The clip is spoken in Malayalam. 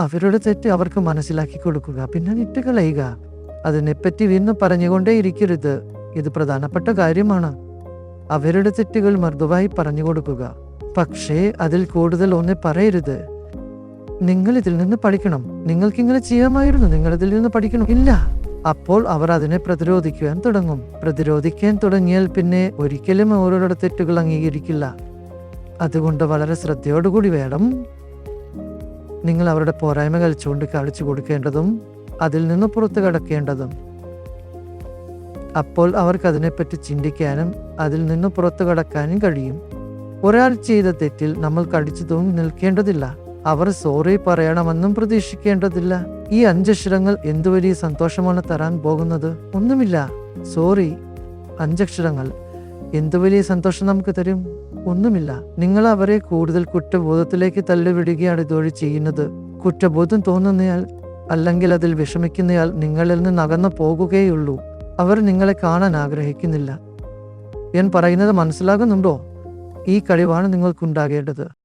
അവരുടെ തെറ്റ് അവർക്ക് മനസ്സിലാക്കി കൊടുക്കുക. പിന്നെ വിട്ടുകളയുക അതിനെപ്പറ്റി വീണ്ടും പറഞ്ഞുകൊണ്ടേ ഇരിക്കരുത് ഇത് പ്രധാനപ്പെട്ട കാര്യമാണ്. അവരുടെ തെറ്റുകൾ മൃദുവായി പറഞ്ഞു കൊടുക്കുക. പക്ഷേ അതിൽ കൂടുതൽ ഒന്നേ പറയരുത്. നിങ്ങൾ ഇതിൽ നിന്ന് പഠിക്കണം. നിങ്ങൾക്ക് ഇങ്ങനെ ചെയ്യാമായിരുന്നു. നിങ്ങൾ ഇതിൽ നിന്ന് പഠിക്കണം. ഇല്ല. അപ്പോൾ അവർ അതിനെ പ്രതിരോധിക്കുവാൻ തുടങ്ങും. പ്രതിരോധിക്കാൻ തുടങ്ങിയാൽ പിന്നെ ഒരിക്കലും അവരുടെ തെറ്റുകൾ അംഗീകരിക്കില്ല. അതുകൊണ്ട് വളരെ ശ്രദ്ധയോടുകൂടി വേണം. നിങ്ങൾ അവരുടെ പോരായ്മകൾ ചൂണ്ടിക്കാണിച്ചു കൊടുക്കേണ്ടതും അതിൽ നിന്ന് പുറത്തു കടക്കേണ്ടതും. അപ്പോൾ അവർക്ക് അതിനെപ്പറ്റി ചിന്തിക്കാനും അതിൽ നിന്ന് പുറത്തു കടക്കാനും കഴിയും. ഒരാൾ ചെയ്ത തെറ്റിൽ നമ്മൾ കടിച്ചു തൂങ്ങി നിൽക്കേണ്ടതില്ല. അവർ സോറി പറയണമെന്നും പ്രതീക്ഷിക്കേണ്ടതില്ല. ഈ അഞ്ചക്ഷരങ്ങൾ എന്തു വലിയ സന്തോഷമാണ് തരാൻ പോകുന്നത്? ഒന്നുമില്ല. സോറി. അഞ്ചക്ഷരങ്ങൾ എന്തു വലിയ സന്തോഷം നമുക്ക് തരും? ഒന്നുമില്ല. നിങ്ങൾ അവരെ കൂടുതൽ കുറ്റബോധത്തിലേക്ക് തള്ളിവിടുകയാണ് ഇതുവഴി ചെയ്യുന്നത്. കുറ്റബോധം തോന്നുന്നയാൾ അല്ലെങ്കിൽ അതിൽ വിഷമിക്കുന്നയാൾ നിങ്ങളിൽ നിന്ന് അകന്നു പോകുകയുള്ളൂ. അവർ നിങ്ങളെ കാണാൻ ആഗ്രഹിക്കുന്നില്ല. ഞാൻ പറയുന്നത് മനസ്സിലാകുന്നുണ്ടോ? ഈ കഴിവാണ് നിങ്ങൾക്കുണ്ടാകേണ്ടത്.